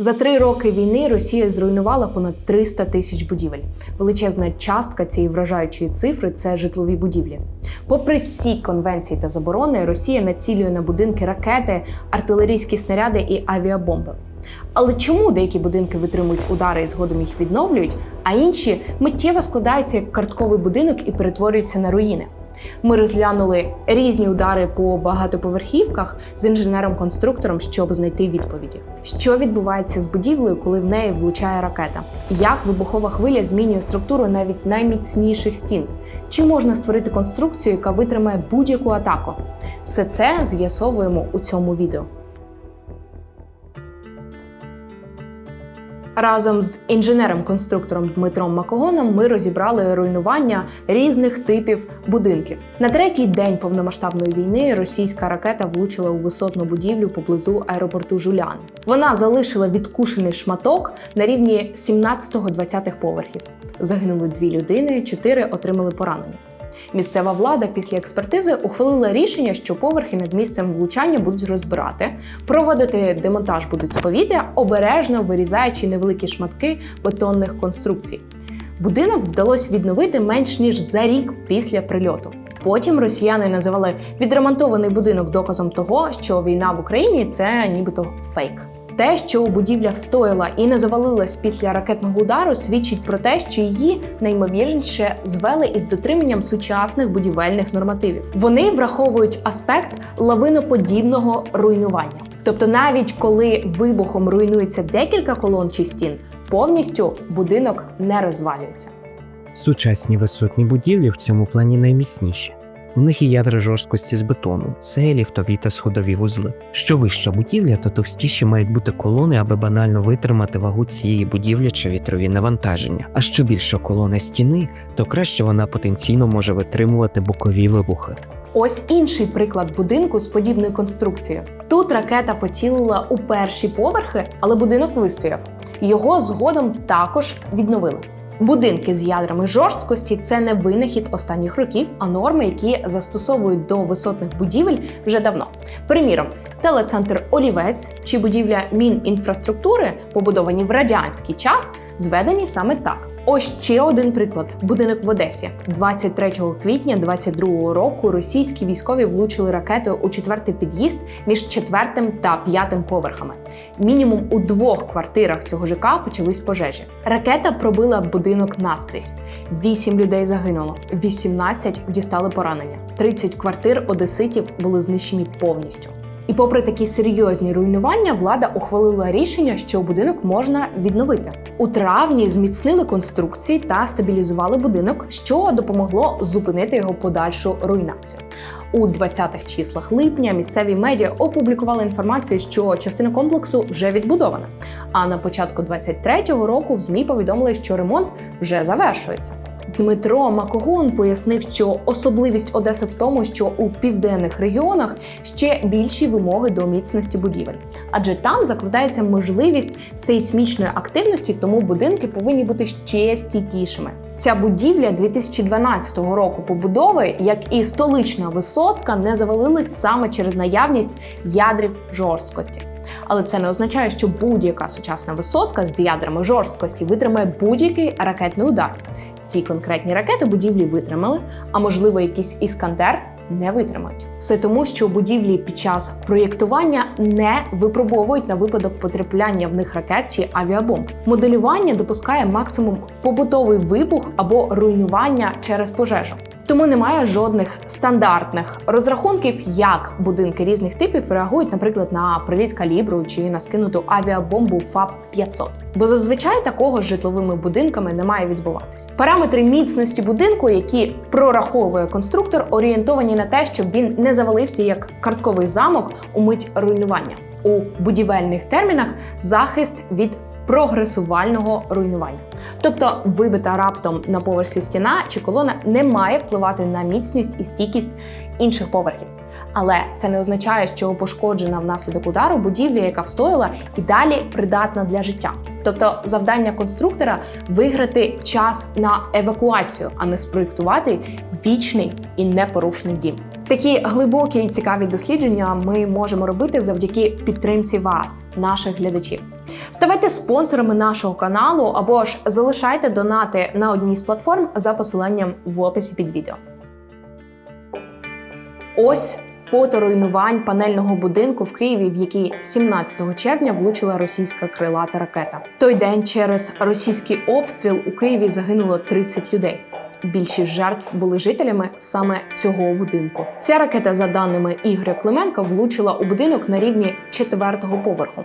За три роки війни Росія зруйнувала понад 300 тисяч будівель. Величезна частка цієї вражаючої цифри це житлові будівлі. Попри всі конвенції та заборони, Росія націлює на будинки ракети, артилерійські снаряди і авіабомби. Але чому деякі будинки витримують удари і згодом їх відновлюють, а інші миттєво складаються як картковий будинок і перетворюються на руїни? Ми розглянули різні удари по багатоповерхівках з інженером-конструктором, щоб знайти відповіді. Що відбувається з будівлею, коли в неї влучає ракета? Як вибухова хвиля змінює структуру навіть найміцніших стін? Чи можна створити конструкцію, яка витримає будь-яку атаку? Все це з'ясовуємо у цьому відео. Разом з інженером-конструктором Дмитром Макогоном ми розібрали руйнування різних типів будинків. На третій день повномасштабної війни російська ракета влучила у висотну будівлю поблизу аеропорту Жулян. Вона залишила відкушений шматок на рівні 17-20 поверхів. Загинули дві людини, чотири отримали поранення. Місцева влада після експертизи ухвалила рішення, що поверхи над місцем влучання будуть розбирати, проводити демонтаж будуть з повітря, обережно вирізаючи невеликі шматки бетонних конструкцій. Будинок вдалося відновити менш ніж за рік після прильоту. Потім росіяни називали відремонтований будинок доказом того, що війна в Україні це нібито фейк. Те, що будівля встояла і не завалилась після ракетного удару, свідчить про те, що її наймовірніше звели із дотриманням сучасних будівельних нормативів. Вони враховують аспект лавиноподібного руйнування. Тобто, навіть коли вибухом руйнується декілька колон чи стін, повністю будинок не розвалюється. Сучасні висотні будівлі в цьому плані найміцніші. У них є ядра жорсткості з бетону, це ліфтові та сходові вузли. Що вища будівля, то товстіші мають бути колони, аби банально витримати вагу цієї будівлі чи вітрові навантаження. А що більша колона стіни, то краще вона потенційно може витримувати бокові вибухи. Ось інший приклад будинку з подібною конструкцією. Тут ракета поцілила у перші поверхи, але будинок вистояв. Його згодом також відновили. Будинки з ядрами жорсткості це не винахід останніх років, а норми, які застосовують до висотних будівель вже давно. Приміром, телецентр Олівець чи будівля Мінінфраструктури, побудовані в радянський час, зведені саме так. Ось ще один приклад: будинок в Одесі. 23 квітня 22 року російські військові влучили ракетою у четвертий під'їзд між четвертим та п'ятим поверхами. Мінімум у двох квартирах цього ЖК почались пожежі. Ракета пробила будинок наскрізь. Вісім людей загинуло, 18 дістали поранення. 30 квартир одеситів були знищені повністю. І попри такі серйозні руйнування, влада ухвалила рішення, що будинок можна відновити. У травні зміцнили конструкції та стабілізували будинок, що допомогло зупинити його подальшу руйнацію. У 20-х числах липня місцеві медіа опублікували інформацію, що частина комплексу вже відбудована. А на початку 23-го року в ЗМІ повідомили, що ремонт вже завершується. Дмитро Макогон пояснив, що особливість Одеси в тому, що у південних регіонах ще більші вимоги до міцності будівель, адже там закладається можливість сейсмічної активності, тому будинки повинні бути ще стійкішими. Ця будівля 2012 року побудови, як і столична висотка, не завалилась саме через наявність ядрів жорсткості. Але це не означає, що будь-яка сучасна висотка з ядрами жорсткості витримає будь-який ракетний удар. Ці конкретні ракети будівлі витримали, а можливо, якийсь іскандер не витримають. Все тому, що будівлі під час проєктування не випробовують на випадок потрапляння в них ракет чи авіабомб. Моделювання допускає максимум побутовий вибух або руйнування через пожежу. Тому немає жодних стандартних розрахунків, як будинки різних типів реагують, наприклад, на приліт калібру чи на скинуту авіабомбу ФАП 500 Бо зазвичай такого з житловими будинками не має відбуватись. Параметри міцності будинку, які прораховує конструктор, орієнтовані на те, щоб він не завалився як картковий замок у мить руйнування. У будівельних термінах захист від прогресувального руйнування. Тобто вибита раптом на поверсі стіна чи колона не має впливати на міцність і стійкість інших поверхів. Але це не означає, що пошкоджена внаслідок удару будівля, яка встояла, і далі придатна для життя. Тобто завдання конструктора виграти час на евакуацію, а не спроєктувати вічний і непорушний дім. Такі глибокі і цікаві дослідження ми можемо робити завдяки підтримці вас, наших глядачів. Ставайте спонсорами нашого каналу або ж залишайте донати на одній з платформ за посиланням в описі під відео. Ось фото руйнувань панельного будинку в Києві, в який 17 червня влучила російська крилата ракета. Той день через російський обстріл у Києві загинуло 30 людей. Більшість жертв були жителями саме цього будинку. Ця ракета, за даними Ігоря Клименка, влучила у будинок на рівні четвертого поверху.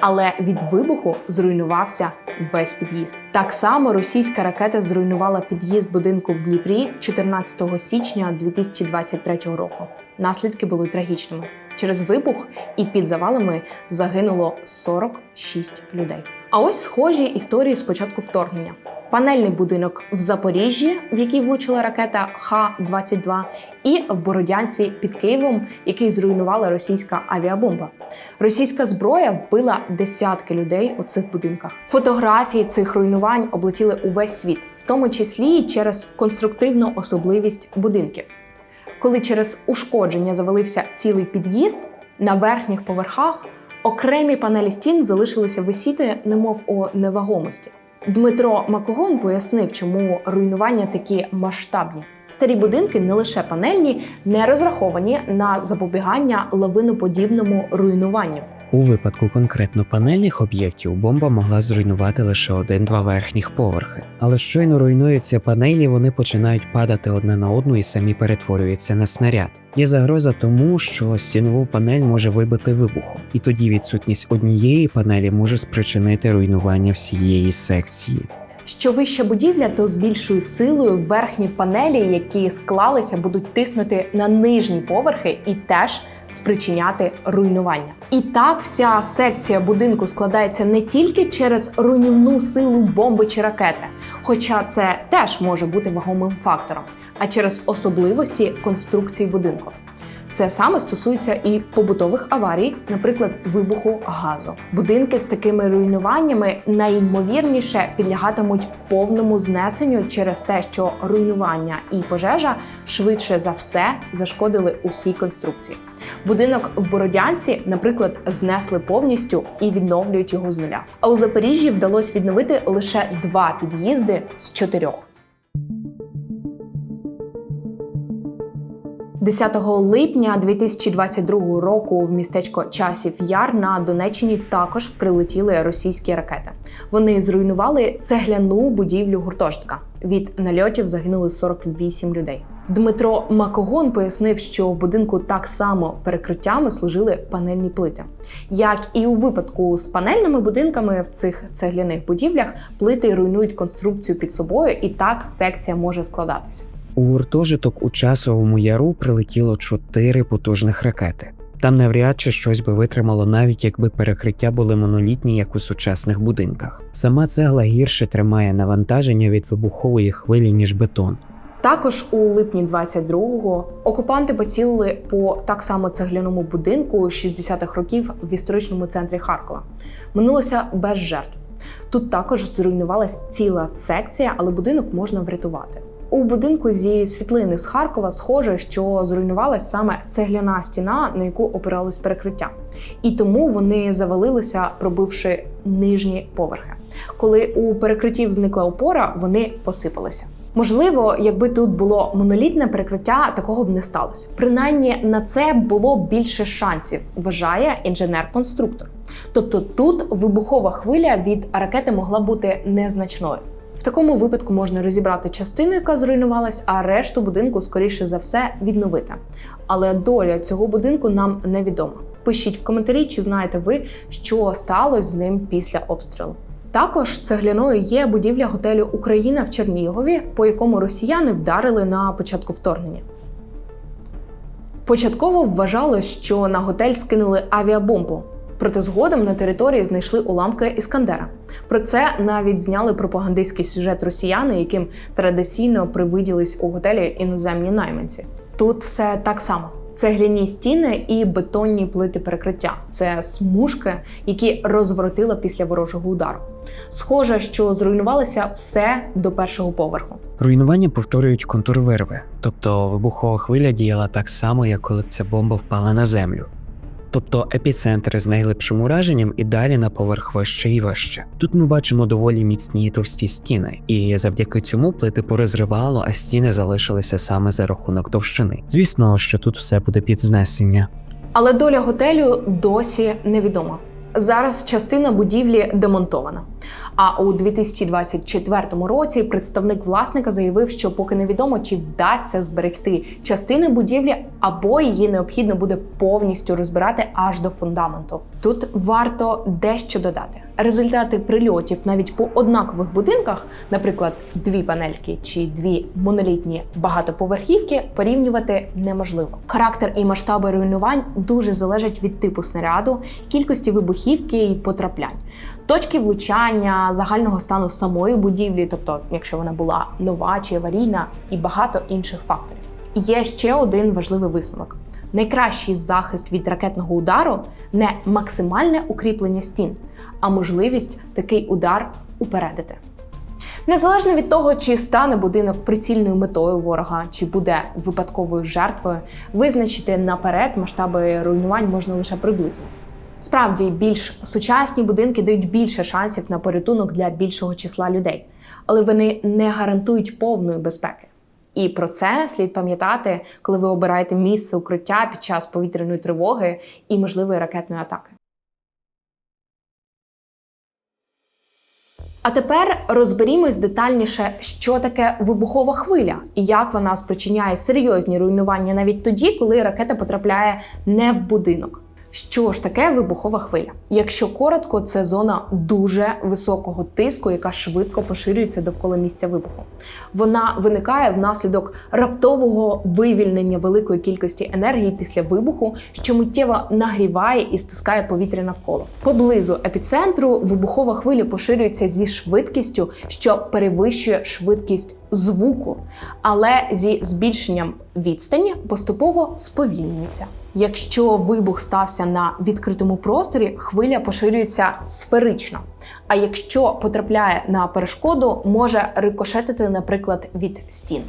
Але від вибуху зруйнувався весь під'їзд. Так само російська ракета зруйнувала під'їзд будинку в Дніпрі 14 січня 2023 року. Наслідки були трагічними. Через вибух і під завалами загинуло 46 людей. А ось схожі історії з початку вторгнення. Панельний будинок в Запоріжжі, в який влучила ракета Х-22, і в Бородянці під Києвом, який зруйнувала російська авіабомба. Російська зброя вбила десятки людей у цих будинках. Фотографії цих руйнувань облетіли увесь світ, в тому числі і через конструктивну особливість будинків. Коли через ушкодження завалився цілий під'їзд, на верхніх поверхах окремі панелі стін залишилися висіти, немов у невагомості. Дмитро Макогон пояснив, чому руйнування такі масштабні. Старі будинки не лише панельні, не розраховані на запобігання лавиноподібному руйнуванню. У випадку конкретно панельних об'єктів бомба могла зруйнувати лише один-два верхніх поверхи. Але щойно руйнуються панелі, вони починають падати одне на одну і самі перетворюються на снаряд. Є загроза тому, що стінову панель може вибити вибухом, і тоді відсутність однієї панелі може спричинити руйнування всієї секції. Що вища будівля, то з більшою силою верхні панелі, які склалися, будуть тиснути на нижні поверхи і теж спричиняти руйнування. І так вся секція будинку складається не тільки через руйнівну силу бомби чи ракети, хоча це теж може бути вагомим фактором, а через особливості конструкції будинку. Це саме стосується і побутових аварій, наприклад, вибуху газу. Будинки з такими руйнуваннями найімовірніше підлягатимуть повному знесенню через те, що руйнування і пожежа швидше за все зашкодили усій конструкції. Будинок в Бородянці, наприклад, знесли повністю і відновлюють його з нуля. А у Запоріжжі вдалося відновити лише два під'їзди з чотирьох. 10 липня 2022 року в містечко Часів Яр на Донеччині також прилетіли російські ракети. Вони зруйнували цегляну будівлю гуртожитка. Від нальотів загинули 48 людей. Дмитро Макогон пояснив, що в будинку так само перекриттями служили панельні плити. Як і у випадку з панельними будинками в цих цегляних будівлях плити руйнують конструкцію під собою, і так секція може складатися. У гуртожиток у часовому яру прилетіло чотири потужних ракети. Там навряд чи щось би витримало, навіть якби перекриття були монолітні, як у сучасних будинках. Сама цегла гірше тримає навантаження від вибухової хвилі, ніж бетон. Також у липні 22-го окупанти поцілили по так само цегляному будинку 60-х років в історичному центрі Харкова. Минулося без жертв. Тут також зруйнувалась ціла секція, але будинок можна врятувати. У будинку зі світлини з Харкова схоже, що зруйнувалась саме цегляна стіна, на яку опирались перекриття, і тому вони завалилися, пробивши нижні поверхи. Коли у перекриттів зникла опора, вони посипалися. Можливо, якби тут було монолітне перекриття, такого б не сталося. Принаймні на це було більше шансів, вважає інженер-конструктор. Тобто тут вибухова хвиля від ракети могла бути незначною. В такому випадку можна розібрати частину, яка зруйнувалась, а решту будинку, скоріше за все, відновити. Але доля цього будинку нам невідома. Пишіть в коментарі, чи знаєте ви, що сталося з ним після обстрілу. Також цегляною є будівля готелю Україна в Чернігові, по якому росіяни вдарили на початку вторгнення. Початково вважалось, що на готель скинули авіабомбу. Проте згодом на території знайшли уламки Іскандера. Про це навіть зняли пропагандистський сюжет росіяни, яким традиційно привиділись у готелі іноземні найманці. Тут все так само. Цегляні стіни і бетонні плити перекриття це смужки, які розворотила після ворожого удару. Схоже, що зруйнувалося все до першого поверху. Руйнування повторюють контур вирви, тобто вибухова хвиля діяла так само, як коли б ця бомба впала на землю. Тобто епіцентр з найлипшим ураженням і далі на поверх вище і вище. Тут ми бачимо доволі міцні і товсті стіни, і завдяки цьому плити порозривало, а стіни залишилися саме за рахунок товщини. Звісно, що тут все буде під знесення. Але доля готелю досі невідома. Зараз частина будівлі демонтована. А у 2024 році представник власника заявив, що поки невідомо, чи вдасться зберегти частини будівлі, або її необхідно буде повністю розбирати аж до фундаменту. Тут варто дещо додати. Результати прильотів навіть по однакових будинках, наприклад, дві панельки чи дві монолітні багатоповерхівки, порівнювати неможливо. Характер і масштаби руйнувань дуже залежать від типу снаряду, кількості вибухівки і потраплянь, точки влучання, загального стану самої будівлі, тобто, якщо вона була нова чи аварійна, і багато інших факторів. Є ще один важливий висновок. Найкращий захист від ракетного удару не максимальне укріплення стін, а можливість такий удар упередити. Незалежно від того, чи стане будинок прицільною метою ворога, чи буде випадковою жертвою, визначити наперед масштаби руйнувань можна лише приблизно. Справді, більш сучасні будинки дають більше шансів на порятунок для більшого числа людей, але вони не гарантують повної безпеки. І про це слід пам'ятати, коли ви обираєте місце укриття під час повітряної тривоги і можливої ракетної атаки. А тепер розберімось детальніше, що таке вибухова хвиля і як вона спричиняє серйозні руйнування навіть тоді, коли ракета потрапляє не в будинок. Що ж таке вибухова хвиля? Якщо коротко, це зона дуже високого тиску, яка швидко поширюється довкола місця вибуху. Вона виникає внаслідок раптового вивільнення великої кількості енергії після вибуху, що миттєво нагріває і стискає повітря навколо. Поблизу епіцентру вибухова хвиля поширюється зі швидкістю, що перевищує швидкість звуку, але зі збільшенням відстані поступово сповільнюється. Якщо вибух стався на відкритому просторі, хвиля поширюється сферично. А якщо потрапляє на перешкоду, може рикошетити, наприклад, від стін.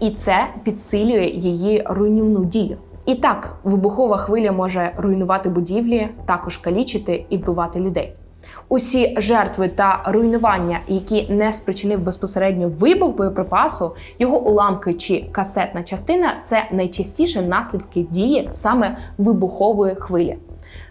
І це підсилює її руйнівну дію. І так, вибухова хвиля може руйнувати будівлі, також калічити і вбивати людей. Усі жертви та руйнування, які не спричинив безпосередньо вибух боєприпасу, його уламки чи касетна частина це найчастіше наслідки дії саме вибухової хвилі.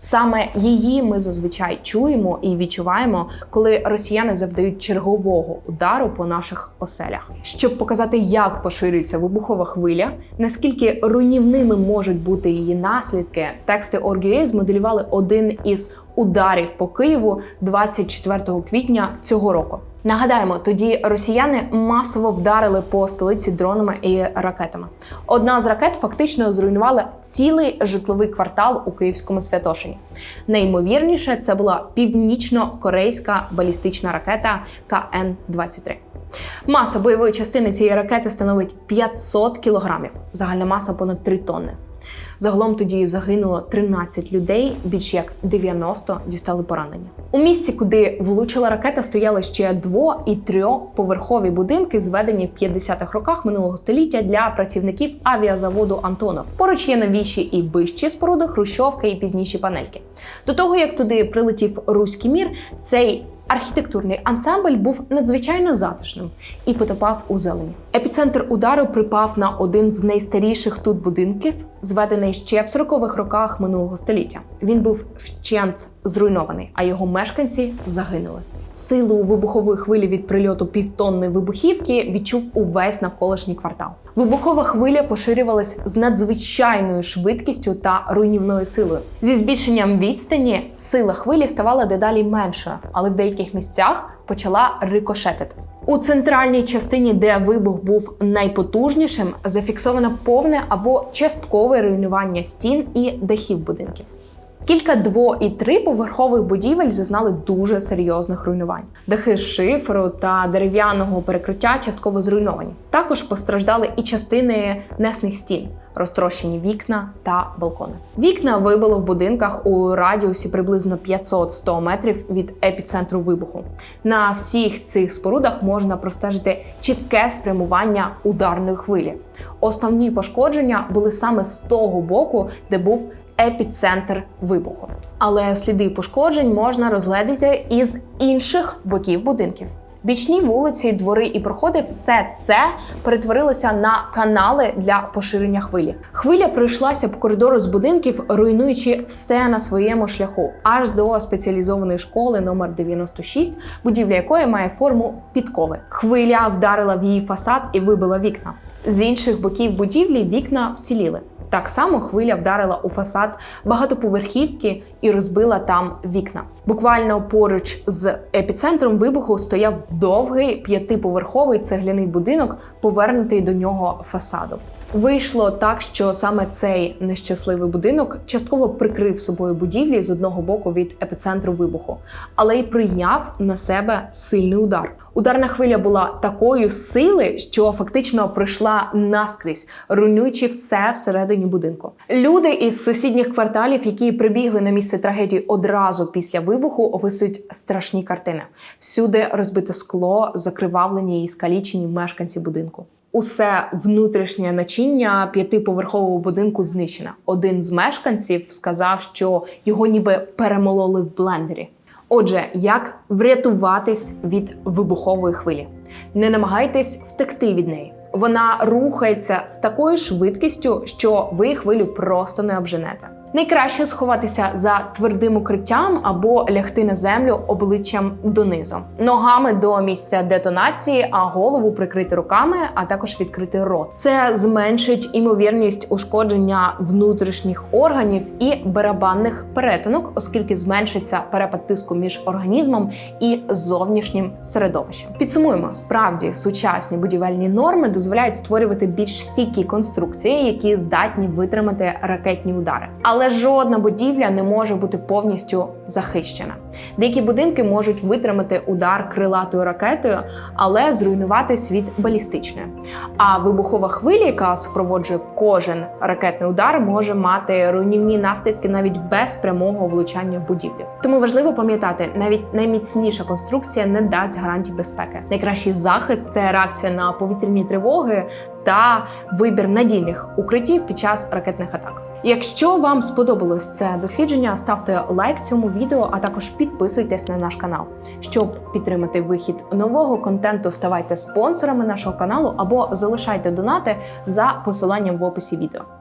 Саме її ми зазвичай чуємо і відчуваємо, коли росіяни завдають чергового удару по наших оселях. Щоб показати, як поширюється вибухова хвиля, наскільки руйнівними можуть бути її наслідки, тексти Оргює змоделювали один із ударів по Києву 24 квітня цього року. Нагадаємо, тоді росіяни масово вдарили по столиці дронами і ракетами. Одна з ракет фактично зруйнувала цілий житловий квартал у Київському Святошині. Найімовірніше, це була північно-корейська балістична ракета КН-23. Маса бойової частини цієї ракети становить 500 кілограмів, загальна маса понад 3 тонни. Загалом тоді загинуло 13 людей, більш як 90 дістали поранення. У місці, куди влучила ракета, стояли ще дво- і трьохповерхові будинки, зведені в 50-х роках минулого століття для працівників авіазаводу Антонов. Поруч є новіші і вищі споруди, хрущовка і пізніші панельки. До того як туди прилетів руський мір, цей Архітектурний ансамбль був надзвичайно затишним і потопав у зелені. Епіцентр удару припав на один з найстаріших тут будинків, зведений ще в 40-х роках минулого століття. Він був вщент зруйнований, а його мешканці загинули. Силу вибухової хвилі від прильоту півтонни вибухівки відчув увесь навколишній квартал. Вибухова хвиля поширювалась з надзвичайною швидкістю та руйнівною силою. Зі збільшенням відстані сила хвилі ставала дедалі меншою, але в деяких місцях почала рикошетити. У центральній частині, де вибух був найпотужнішим, зафіксовано повне або часткове руйнування стін і дахів будинків. Кілька дво- і триповерхових будівель зазнали дуже серйозних руйнувань. Дахи з шиферу та дерев'яного перекриття частково зруйновані. Також постраждали і частини несних стін, розтрощені вікна та балкони. Вікна вибило в будинках у радіусі приблизно 500-100 метрів від епіцентру вибуху. На всіх цих спорудах можна простежити чітке спрямування ударної хвилі. Основні пошкодження були саме з того боку, де був епіцентр вибуху. Але сліди пошкоджень можна розгледіти із інших боків будинків. Бічні вулиці, двори і проходи все це перетворилося на канали для поширення хвилі. Хвиля пройшлася по коридору з будинків, руйнуючи все на своєму шляху, аж до спеціалізованої школи номер 96, будівля якої має форму підкови. Хвиля вдарила в її фасад і вибила вікна. З інших боків будівлі вікна вціліли. Так само хвиля вдарила у фасад багатоповерхівки і розбила там вікна. Буквально поруч з епіцентром вибуху стояв довгий п'ятиповерховий цегляний будинок, повернутий до нього фасадом. Вийшло так, що саме цей нещасливий будинок частково прикрив собою будівлі з одного боку від епіцентру вибуху, але й прийняв на себе сильний удар. Ударна хвиля була такої сили, що фактично пройшла наскрізь, руйнуючи все всередині будинку. Люди із сусідніх кварталів, які прибігли на місце трагедії одразу після вибуху, описують страшні картини. Всюди розбите скло, закривавлені і скалічені мешканці будинку. Усе внутрішнє начиння п'ятиповерхового будинку знищено. Один з мешканців сказав, що його ніби перемололи в блендері. Отже, як врятуватись від вибухової хвилі? Не намагайтесь втекти від неї. Вона рухається з такою швидкістю, що ви хвилю просто не обженете. Найкраще сховатися за твердим укриттям або лягти на землю обличчям донизу, ногами до місця детонації, а голову прикрити руками, а також відкрити рот. Це зменшить імовірність ушкодження внутрішніх органів і барабанних перетинок, оскільки зменшиться перепад тиску між організмом і зовнішнім середовищем. Підсумуємо, справді сучасні будівельні норми дозволяють створювати більш стійкі конструкції, які здатні витримати ракетні удари. Але жодна будівля не може бути повністю захищена. Деякі будинки можуть витримати удар крилатою ракетою, але зруйнуватись від балістичної. А вибухова хвиля, яка супроводжує кожен ракетний удар, може мати руйнівні наслідки навіть без прямого влучання в будівлю. Тому важливо пам'ятати, навіть найміцніша конструкція не дасть гарантій безпеки. Найкращий захист це реакція на повітряні тривоги та вибір надійних укриттів під час ракетних атак. Якщо вам сподобалось це дослідження, ставте лайк цьому відео, а також підписуйтесь на наш канал. Щоб підтримати вихід нового контенту, ставайте спонсорами нашого каналу або залишайте донати за посиланням в описі відео.